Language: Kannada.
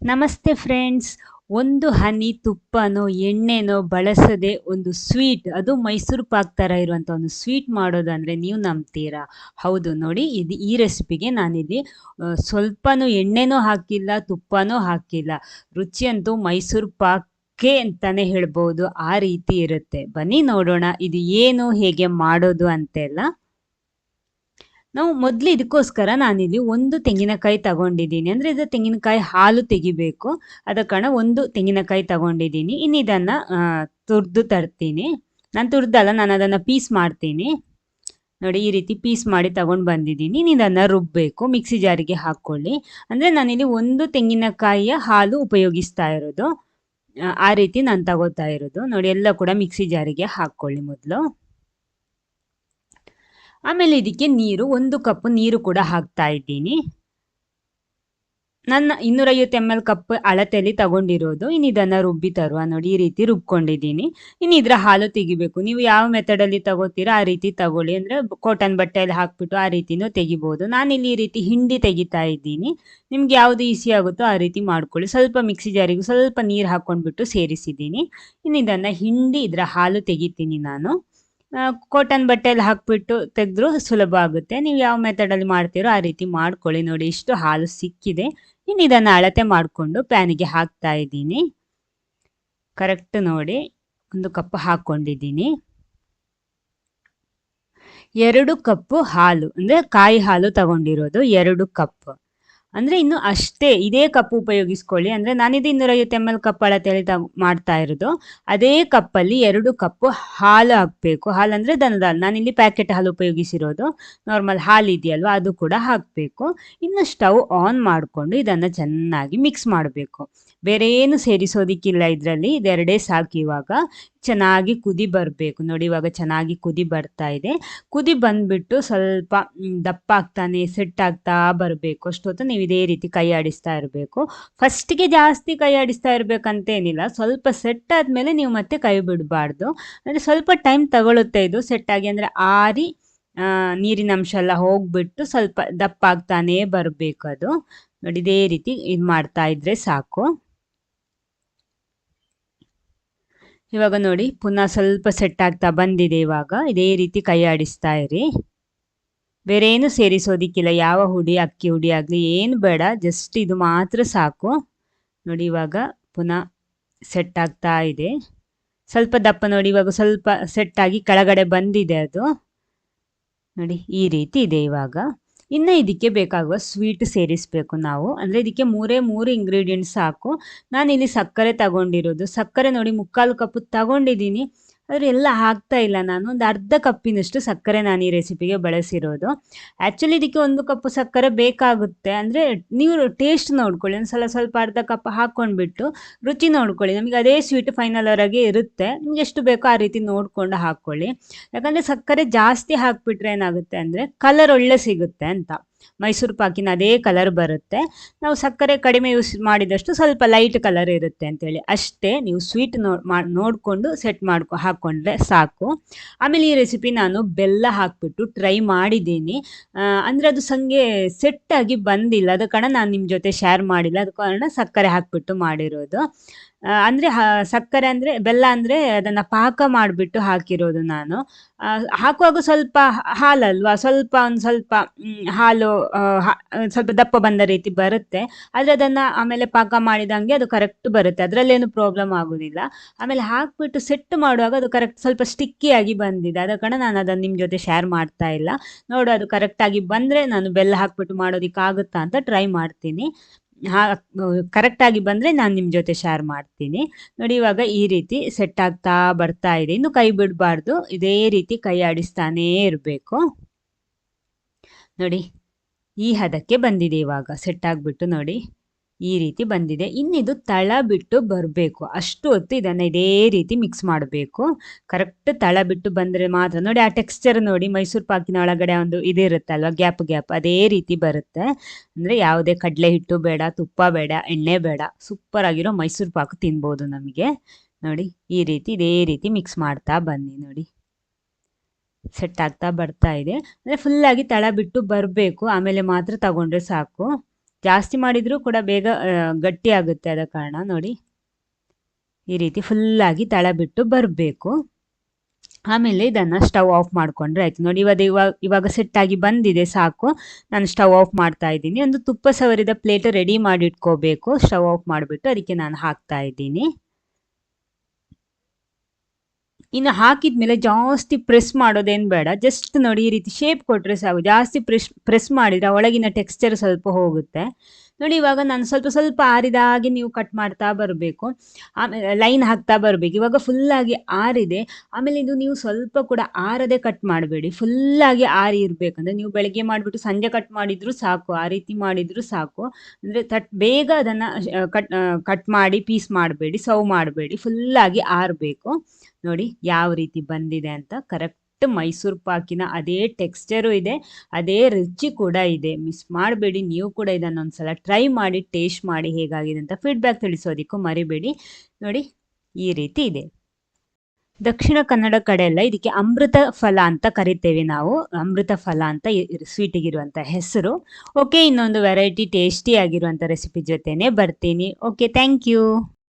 ನಮಸ್ತೆ ಫ್ರೆಂಡ್ಸ್ ಒಂದು ಹನಿ ತುಪ್ಪನೋ, ಎಣ್ಣೆನೋ ಬಳಸದೆ ಒಂದು ಸ್ವೀಟ್ ಅದು ಮೈಸೂರು ಪಾಕ್ ಥರ ಇರುವಂಥ ಒಂದು ಸ್ವೀಟ್ ಮಾಡೋದಂದರೆ ನೀವು ನಂಬ್ತೀರಾ? ಹೌದು, ನೋಡಿ ಇದು ಈ ರೆಸಿಪಿಗೆ ನಾನಿಲ್ಲಿ ಸ್ವಲ್ಪನೂ ಎಣ್ಣೆನೂ ಹಾಕಿಲ್ಲ, ತುಪ್ಪನೂ ಹಾಕಿಲ್ಲ. ರುಚಿಯಂತೂ ಮೈಸೂರು ಕೆ ಅಂತಲೇ ಹೇಳ್ಬೋದು. ಆ ರೀತಿ ಇರುತ್ತೆ. ಬನ್ನಿ ನೋಡೋಣ, ಇದು ಏನು, ಹೇಗೆ ಮಾಡೋದು ಅಂತೆಲ್ಲ. ನಾವು ಮೊದಲು ಇದಕ್ಕೋಸ್ಕರ ನಾನಿಲ್ಲಿ ಒಂದು ತೆಂಗಿನಕಾಯಿ ತಗೊಂಡಿದ್ದೀನಿ. ಅಂದರೆ ಇದು ತೆಂಗಿನಕಾಯಿ ಹಾಲು ತೆಗಿಬೇಕು. ಅದ ಕಾರಣ ಒಂದು ತೆಂಗಿನಕಾಯಿ ತಗೊಂಡಿದ್ದೀನಿ. ಇನ್ನು ಇದನ್ನು ತುರಿದು ತರ್ತೀನಿ. ನಾನು ತುರ್ದಲ್ಲ, ನಾನು ಅದನ್ನು ಪೀಸ್ ಮಾಡ್ತೀನಿ. ನೋಡಿ, ಈ ರೀತಿ ಪೀಸ್ ಮಾಡಿ ತಗೊಂಡು ಬಂದಿದ್ದೀನಿ. ಇದನ್ನು ರುಬ್ಬಬೇಕು ಮಿಕ್ಸಿ ಜಾರಿಗೆ ಹಾಕ್ಕೊಳ್ಳಿ ಅಂದರೆ ನಾನಿಲ್ಲಿ ಒಂದು ತೆಂಗಿನಕಾಯಿಯ ಹಾಲು ಉಪಯೋಗಿಸ್ತಾ ಇರೋದು. ಆ ರೀತಿ ನಾನು ತಗೋತಾ ಇರೋದು. ನೋಡಿ, ಎಲ್ಲ ಕೂಡ ಮಿಕ್ಸಿ ಜಾರಿಗೆ ಹಾಕ್ಕೊಳ್ಳಿ ಮೊದಲು. ಆಮೇಲೆ ಇದಕ್ಕೆ ನೀರು, ಒಂದು ಕಪ್ ನೀರು ಕೂಡ ಹಾಕ್ತಾ ಇದ್ದೀನಿ. ನನ್ನ ಇನ್ನೂರೈವತ್ತು ಎಂ ಎಲ್ ಕಪ್ ಅಳತೆಯಲ್ಲಿ ತಗೊಂಡಿರೋದು. ಇನ್ನು ಇದನ್ನು ರುಬ್ಬಿ ತರುವ ನೋಡಿ, ಈ ರೀತಿ ರುಬ್ಕೊಂಡಿದ್ದೀನಿ. ಇನ್ನು ಇದರ ಹಾಲು ತೆಗಿಬೇಕು. ನೀವು ಯಾವ ಮೆಥಡಲ್ಲಿ ತಗೋತೀರಾ, ಆ ರೀತಿ ತಗೊಳ್ಳಿ. ಅಂದರೆ ಕಾಟನ್ ಬಟ್ಟೆಯಲ್ಲಿ ಹಾಕ್ಬಿಟ್ಟು ಆ ರೀತಿನೂ ತೆಗಿಬೋದು. ನಾನಿಲ್ಲಿ ಈ ರೀತಿ ಹಿಂಡಿ ತೆಗಿತಾ ಇದ್ದೀನಿ. ನಿಮ್ಗೆ ಯಾವುದು ಈಸಿ ಆಗುತ್ತೋ ಆ ರೀತಿ ಮಾಡ್ಕೊಳ್ಳಿ. ಸ್ವಲ್ಪ ಮಿಕ್ಸಿ ಜಾರಿಗೂ ಸ್ವಲ್ಪ ನೀರು ಹಾಕ್ಕೊಂಡ್ಬಿಟ್ಟು ಸೇರಿಸಿದ್ದೀನಿ. ಇನ್ನು ಇದನ್ನು ಹಿಂಡಿ, ಇದರ ಹಾಲು ತೆಗಿತೀನಿ ನಾನು. ಕಾಟನ್ ಬಟ್ಟೆಯಲ್ಲಿ ಹಾಕ್ಬಿಟ್ಟು ತೆಗೆದ್ರು ಸುಲಭ ಆಗುತ್ತೆ. ನೀವು ಯಾವ ಮೆಥಡಲ್ಲಿ ಮಾಡ್ತೀರೋ ಆ ರೀತಿ ಮಾಡ್ಕೊಳ್ಳಿ ನೋಡಿ, ಇಷ್ಟು ಹಾಲು ಸಿಕ್ಕಿದೆ. ಇನ್ನು ಇದನ್ನು ಅಳತೆ ಮಾಡಿಕೊಂಡು ಪ್ಯಾನಿಗೆ ಹಾಕ್ತಾ ಇದ್ದೀನಿ. ಕರೆಕ್ಟ್ ನೋಡಿ, ಒಂದು ಕಪ್ ಹಾಕ್ಕೊಂಡಿದ್ದೀನಿ. ಎರಡು ಕಪ್ಪು ಹಾಲು, ಅಂದರೆ ಕಾಯಿ ಹಾಲು ತಗೊಂಡಿರೋದು ಎರಡು ಕಪ್. ಅಂದರೆ ಇನ್ನು ಅಷ್ಟೇ ಇದೇ ಕಪ್ ಉಪಯೋಗಿಸ್ಕೊಳ್ಳಿ. ಅಂದರೆ ನಾನಿದು ಇನ್ನೂರೈವತ್ತು ಎಂ ಎಲ್ ಕಪ್ ಅಳತೆಯಲ್ಲಿ ಮಾಡ್ತಾ ಇರೋದು. ಅದೇ ಕಪ್ಪಲ್ಲಿ ಎರಡು ಕಪ್ಪು ಹಾಲು ಹಾಕಬೇಕು. ಹಾಲು ಅಂದರೆ ದನದ ಹಾಲು. ನಾನಿಲ್ಲಿ ಪ್ಯಾಕೆಟ್ ಹಾಲು ಉಪಯೋಗಿಸಿರೋದು. ನಾರ್ಮಲ್ ಹಾಲು ಇದೆಯಲ್ವ, ಅದು ಕೂಡ ಹಾಕಬೇಕು. ಇನ್ನು ಸ್ಟವ್ ಆನ್ ಮಾಡಿಕೊಂಡು ಇದನ್ನು ಚೆನ್ನಾಗಿ ಮಿಕ್ಸ್ ಮಾಡಬೇಕು. ಬೇರೆ ಏನು ಸೇರಿಸೋದಿಕ್ಕಿಲ್ಲ ಇದರಲ್ಲಿ. ಇದೆರಡೇ ಸಾಕು ಇವಾಗ. ಚೆನ್ನಾಗಿ ಕುದಿ ಬರಬೇಕು. ನೋಡಿ ಇವಾಗ ಚೆನ್ನಾಗಿ ಕುದಿ ಬರ್ತಾ ಇದೆ. ಕುದಿ ಬಂದ್ಬಿಟ್ಟು ಸ್ವಲ್ಪ ದಪ್ಪ ಆಗ್ತಾನೆ ಸೆಟ್ ಆಗ್ತಾ ಬರಬೇಕು. ಅಷ್ಟೊತ್ತು ನೀವು ಇದೇ ರೀತಿ ಕೈ ಆಡಿಸ್ತಾ ಇರಬೇಕು. ಫಸ್ಟ್ಗೆ ಜಾಸ್ತಿ ಕೈ ಆಡಿಸ್ತಾ ಇರಬೇಕಂತೇನಿಲ್ಲ ಸ್ವಲ್ಪ ಸೆಟ್ ಆದಮೇಲೆ ನೀವು ಮತ್ತೆ ಕೈ ಬಿಡಬಾರ್ದು. ಅಂದರೆ ಸ್ವಲ್ಪ ಟೈಮ್ ತಗೊಳುತ್ತೆ ಇದು. ಸೆಟ್ ಆಗಿ ಅಂದರೆ ಆರಿ ನೀರಿನ ಅಂಶ ಎಲ್ಲ ಹೋಗ್ಬಿಟ್ಟು ಸ್ವಲ್ಪ ದಪ್ಪ ಆಗ್ತಾನೇ ಬರಬೇಕು ಅದು ನೋಡಿ ಇದೇ ರೀತಿ ಇದು ಮಾಡ್ತಾ ಇದ್ರೆ ಸಾಕು. ಇವಾಗ ನೋಡಿ, ಪುನಃ ಸ್ವಲ್ಪ ಸೆಟ್ ಆಗ್ತಾ ಬಂದಿದೆ ಇವಾಗ. ಇದೇ ರೀತಿ ಕೈ ಆಡಿಸ್ತಾ ಇರಿ. ಬೇರೆ ಏನು ಸೇರಿಸೋದಿಕ್ಕಿಲ್ಲ. ಯಾವ ಹುಡಿ, ಅಕ್ಕಿ ಹುಡಿ ಆಗಲಿ, ಏನು ಬೇಡ. ಜಸ್ಟ್ ಇದು ಮಾತ್ರ ಸಾಕು. ನೋಡಿ ಇವಾಗ ಪುನಃ ಸೆಟ್ ಆಗ್ತಾ ಇದೆ. ಸ್ವಲ್ಪ ದಪ್ಪ ನೋಡಿ, ಇವಾಗ ಸ್ವಲ್ಪ ಸೆಟ್ ಆಗಿ ಕೆಳಗಡೆ ಬಂದಿದೆ ಅದು. ನೋಡಿ, ಈ ರೀತಿ ಇದೆ ಇವಾಗ. ಇನ್ನು ಇದಕ್ಕೆ ಬೇಕಾಗುವ ಸ್ವೀಟ್ ಸೇರಿಸಬೇಕು ನಾವು. ಅಂದರೆ ಇದಕ್ಕೆ ಮೂರೇ ಮೂರು ಇಂಗ್ರೀಡಿಯೆಂಟ್ಸ್ ಸಾಕು. ನಾನಿಲ್ಲಿ ಸಕ್ಕರೆ ತಗೊಂಡಿರೋದು. ಸಕ್ಕರೆ ನೋಡಿ ಮುಕ್ಕಾಲು ಕಪ್ ತಗೊಂಡಿದ್ದೀನಿ. ಆದರೆ ಎಲ್ಲ ಹಾಕ್ತಾ ಇಲ್ಲ. ನಾನು ಒಂದು ಅರ್ಧ ಕಪ್ಪಿನಷ್ಟು ಸಕ್ಕರೆ ನಾನು ಈ ರೆಸಿಪಿಗೆ ಬಳಸಿರೋದು. ಆ್ಯಕ್ಚುಲಿ ಇದಕ್ಕೆ ಒಂದು ಕಪ್ ಸಕ್ಕರೆ ಬೇಕಾಗುತ್ತೆ. ಅಂದರೆ ನೀವು ಟೇಸ್ಟ್ ನೋಡ್ಕೊಳ್ಳಿ. ಒಂದು ಸಲ ಸ್ವಲ್ಪ ಅರ್ಧ ಕಪ್ ಹಾಕ್ಕೊಂಡ್ಬಿಟ್ಟು ರುಚಿ ನೋಡ್ಕೊಳ್ಳಿ. ನಮಗೆ ಅದೇ ಸ್ವೀಟ್ ಫೈನಲ್ ಅವರಾಗೆ ಇರುತ್ತೆ. ನಿಮ್ಗೆ ಎಷ್ಟು ಬೇಕೋ ಆ ರೀತಿ ನೋಡಿಕೊಂಡು ಹಾಕ್ಕೊಳ್ಳಿ ಯಾಕಂದರೆ ಸಕ್ಕರೆ ಜಾಸ್ತಿ ಹಾಕ್ಬಿಟ್ರೆ ಏನಾಗುತ್ತೆ ಅಂದರೆ ಕಲರ್ ಒಳ್ಳೆ ಸಿಗುತ್ತೆ ಅಂತ. ಮೈಸೂರು ಪಾಕಿನ ಅದೇ ಕಲರ್ ಬರುತ್ತೆ. ನಾವು ಸಕ್ಕರೆ ಕಡಿಮೆ ಯೂಸ್ ಮಾಡಿದಷ್ಟು ಸ್ವಲ್ಪ ಲೈಟ್ ಕಲರ್ ಇರುತ್ತೆ ಅಂತೇಳಿ. ಅಷ್ಟೇ ನೀವು ಸ್ವೀಟ್ ನೋಡಿಕೊಂಡು ಸೆಟ್ ಮಾಡ್ಕೊ ಹಾಕ್ಕೊಂಡ್ರೆ ಸಾಕು. ಆಮೇಲೆ ಈ ರೆಸಿಪಿ ನಾನು ಬೆಲ್ಲ ಹಾಕ್ಬಿಟ್ಟು ಟ್ರೈ ಮಾಡಿದ್ದೀನಿ. ಅಂದರೆ ಅದು ಸಂಗೆ ಆಗಿ ಬಂದಿಲ್ಲ. ಅದ ಕಾರಣ ನಾನು ನಿಮ್ಮ ಜೊತೆ ಶೇರ್ ಮಾಡಿಲ್ಲ. ಅದ ಕಾರಣ ಸಕ್ಕರೆ ಹಾಕ್ಬಿಟ್ಟು ಮಾಡಿರೋದು. ಅಂದರೆ ಸಕ್ಕರೆ ಅಂದ್ರೆ, ಬೆಲ್ಲ ಅಂದ್ರೆ ಅದನ್ನ ಪಾಕ ಮಾಡಿಬಿಟ್ಟು ಹಾಕಿರೋದು ನಾನು. ಹಾಕುವಾಗ ಸ್ವಲ್ಪ ಹಾಲಲ್ವಾ? ಸ್ವಲ್ಪ ಒಂದು ಸ್ವಲ್ಪ ಹಾಲು ಸ್ವಲ್ಪ ದಪ್ಪ ಬಂದ ರೀತಿ ಬರುತ್ತೆ. ಆದರೆ ಅದನ್ನು ಆಮೇಲೆ ಪಾಕ ಮಾಡಿದಂಗೆ ಅದು ಕರೆಕ್ಟ್ ಬರುತ್ತೆ. ಅದರಲ್ಲೇನು ಪ್ರಾಬ್ಲಮ್ ಆಗೋದಿಲ್ಲ. ಆಮೇಲೆ ಹಾಕ್ಬಿಟ್ಟು ಸೆಟ್ ಮಾಡುವಾಗ ಅದು ಕರೆಕ್ಟ್ ಸ್ವಲ್ಪ ಸ್ಟಿಕ್ಕಿಯಾಗಿ ಬಂದಿದೆ. ಅದ ಕಾರಣ ನಾನು ಅದನ್ನು ನಿಮ್ಮ ಜೊತೆ ಶೇರ್ ಮಾಡ್ತಾ ಇಲ್ಲ. ನೋಡು ಅದು ಕರೆಕ್ಟಾಗಿ ಬಂದರೆ ನಾನು ಬೆಲ್ಲ ಹಾಕ್ಬಿಟ್ಟು ಮಾಡೋದಕ್ಕಾಗುತ್ತಾ ಅಂತ ಟ್ರೈ ಮಾಡ್ತೀನಿ. ಹಾ ಕರೆಕ್ಟಾಗಿ ಬಂದರೆ ನಾನು ನಿಮ್ಮ ಜೊತೆ ಶೇರ್ ಮಾಡ್ತೀನಿ. ನೋಡಿ ಇವಾಗ ಈ ರೀತಿ ಸೆಟ್ ಆಗ್ತಾ ಬರ್ತಾ ಇದೆ. ಇನ್ನು ಕೈ ಬಿಡಬಾರ್ದು. ಇದೇ ರೀತಿ ಕೈ ಆಡಿಸ್ತಾನೇ ಇರಬೇಕು. ನೋಡಿ. ಈ ಹದಕ್ಕೆ ಬಂದಿದೆ ಇವಾಗ. ಸೆಟ್ ಆಗಿಬಿಟ್ಟು ನೋಡಿ. ಈ ರೀತಿ ಬಂದಿದೆ. ಇನ್ನಿದು ತಳ ಬಿಟ್ಟು ಬರಬೇಕು. ಅಷ್ಟು ಹೊತ್ತು ಇದನ್ನು ಇದೇ ರೀತಿ ಮಿಕ್ಸ್ ಮಾಡಬೇಕು. ಕರೆಕ್ಟ್ ತಳ ಬಿಟ್ಟು ಬಂದರೆ ಮಾತ್ರ. ನೋಡಿ, ಆ ಟೆಕ್ಸ್ಚರ್ ನೋಡಿ, ಮೈಸೂರು ಪಾಕಿನ ಒಳಗಡೆ ಒಂದು ಇದಿರುತ್ತಲ್ವ ಗ್ಯಾಪ್ ಗ್ಯಾಪ್ ಅದೇ ರೀತಿ ಬರುತ್ತೆ. ಅಂದರೆ ಯಾವುದೇ ಕಡಲೆ ಹಿಟ್ಟು ಬೇಡ, ತುಪ್ಪ ಬೇಡ, ಎಣ್ಣೆ ಬೇಡ. ಸೂಪರ್ ಆಗಿರೋ ಮೈಸೂರು ಪಾಕು ತಿನ್ಬೋದು ನಮಗೆ. ನೋಡಿ, ಈ ರೀತಿ, ಇದೇ ರೀತಿ ಮಿಕ್ಸ್ ಮಾಡ್ತಾ ಬನ್ನಿ ನೋಡಿ. ಸೆಟ್ ಆಗ್ತಾ ಬರ್ತಾ ಇದೆ. ಅಂದರೆ ಫುಲ್ಲಾಗಿ ತಳ ಬಿಟ್ಟು ಬರಬೇಕು. ಆಮೇಲೆ ಮಾತ್ರ ತಗೊಂಡ್ರೆ ಸಾಕು. ಜಾಸ್ತಿ ಮಾಡಿದರೂ ಕೂಡ ಬೇಗ ಗಟ್ಟಿ ಆಗುತ್ತೆ ಆದ ಕಾರಣ ನೋಡಿ. ಈ ರೀತಿ ಫುಲ್ಲಾಗಿ ತಳ ಬಿಟ್ಟು ಬರಬೇಕು. ಆಮೇಲೆ ಇದನ್ನು ಸ್ಟವ್ ಆಫ್ ಮಾಡಿಕೊಂಡ್ರೆ ಆಯಿತು. ನೋಡಿ ಇವಾಗ ಇವಾಗ ಇವಾಗ ಸೆಟ್ಟಾಗಿ ಬಂದಿದೆ ಸಾಕು. ನಾನು ಸ್ಟವ್ ಆಫ್ ಮಾಡ್ತಾ ಇದ್ದೀನಿ. ಒಂದು ತುಪ್ಪ ಸವರಿದ ಪ್ಲೇಟ್ ರೆಡಿ ಮಾಡಿ ಇಟ್ಕೋಬೇಕು. ಸ್ಟವ್ ಆಫ್ ಮಾಡಿಬಿಟ್ಟು ಅದಕ್ಕೆ ನಾನು ಹಾಕ್ತಾ ಇದ್ದೀನಿ. ಇನ್ನು ಹಾಕಿದ ಮೇಲೆ ಜಾಸ್ತಿ ಪ್ರೆಸ್ ಮಾಡೋದೇನು ಬೇಡ. ಜಸ್ಟ್ ನೋಡಿ ಈ ರೀತಿ ಶೇಪ್ ಕೊಟ್ಟರೆ ಸಾಕು. ಜಾಸ್ತಿ ಪ್ರೆಸ್ ಪ್ರೆಸ್ ಮಾಡಿದರೆ ಒಳಗಿನ ಟೆಕ್ಸ್ಚರ್ ಸ್ವಲ್ಪ ಹೋಗುತ್ತೆ. ನೋಡಿ, ಇವಾಗ ನಾನು ಸ್ವಲ್ಪ ಸ್ವಲ್ಪ ಆರಿದ ಹಾಗೆ ನೀವು ಕಟ್ ಮಾಡ್ತಾ ಬರಬೇಕು. ಆಮೇಲೆ ಲೈನ್ ಹಾಕ್ತಾ ಬರಬೇಕು. ಇವಾಗ ಫುಲ್ಲಾಗಿ ಆರಿದೆ. ಆಮೇಲೆ ಇದು ನೀವು ಸ್ವಲ್ಪ ಕೂಡ ಆರದೆ ಕಟ್ ಮಾಡಬೇಡಿ. ಫುಲ್ಲಾಗಿ ಆರಿ ಇರಬೇಕಂದ್ರೆ ನೀವು ಬೆಳಗ್ಗೆ ಮಾಡಿಬಿಟ್ಟು ಸಂಜೆ ಕಟ್ ಮಾಡಿದರೂ ಸಾಕು. ಆ ರೀತಿ ಮಾಡಿದರೂ ಸಾಕು. ಅಂದರೆ ತಟ್ ಬೇಗ ಅದನ್ನು ಕಟ್ ಕಟ್ ಮಾಡಿ ಪೀಸ್ ಮಾಡಬೇಡಿ. ಸರ್ವ್ ಮಾಡಬೇಡಿ. ಫುಲ್ಲಾಗಿ ಆರಬೇಕು. ನೋಡಿ, ಯಾವ ರೀತಿ ಬಂದಿದೆ ಅಂತ ಕರೆಕ್ಟ್ ಮೈಸೂರು ಪಾಕಿನ ಅದೇ ಟೆಕ್ಸ್ಚರು ಇದೆ, ಅದೇ ರುಚಿ ಕೂಡ ಇದೆ. ಮಿಸ್ ಮಾಡಬೇಡಿ, ನೀವು ಕೂಡ ಇದನ್ನು ಒಂದ್ಸಲ ಟ್ರೈ ಮಾಡಿ ಟೇಸ್ಟ್ ಮಾಡಿ ಹೇಗಾಗಿದೆ ಅಂತ ಫೀಡ್ಬ್ಯಾಕ್ ತಿಳಿಸೋದಕ್ಕೂ ಮರಿಬೇಡಿ. ನೋಡಿ, ಈ ರೀತಿ ಇದೆ. ದಕ್ಷಿಣ ಕನ್ನಡ ಕಡೆ ಎಲ್ಲ ಇದಕ್ಕೆ ಅಮೃತ ಫಲ ಅಂತ ಕರಿತೇವೆ ನಾವು. ಅಮೃತ ಫಲ ಅಂತ ಸ್ವೀಟಿಗಿರುವಂಥ ಹೆಸರು. ಓಕೆ ಇನ್ನೊಂದು ವೆರೈಟಿ ಟೇಸ್ಟಿ ಆಗಿರುವಂಥ ರೆಸಿಪಿ ಜೊತೆನೆ ಬರ್ತೀನಿ. Okay thank you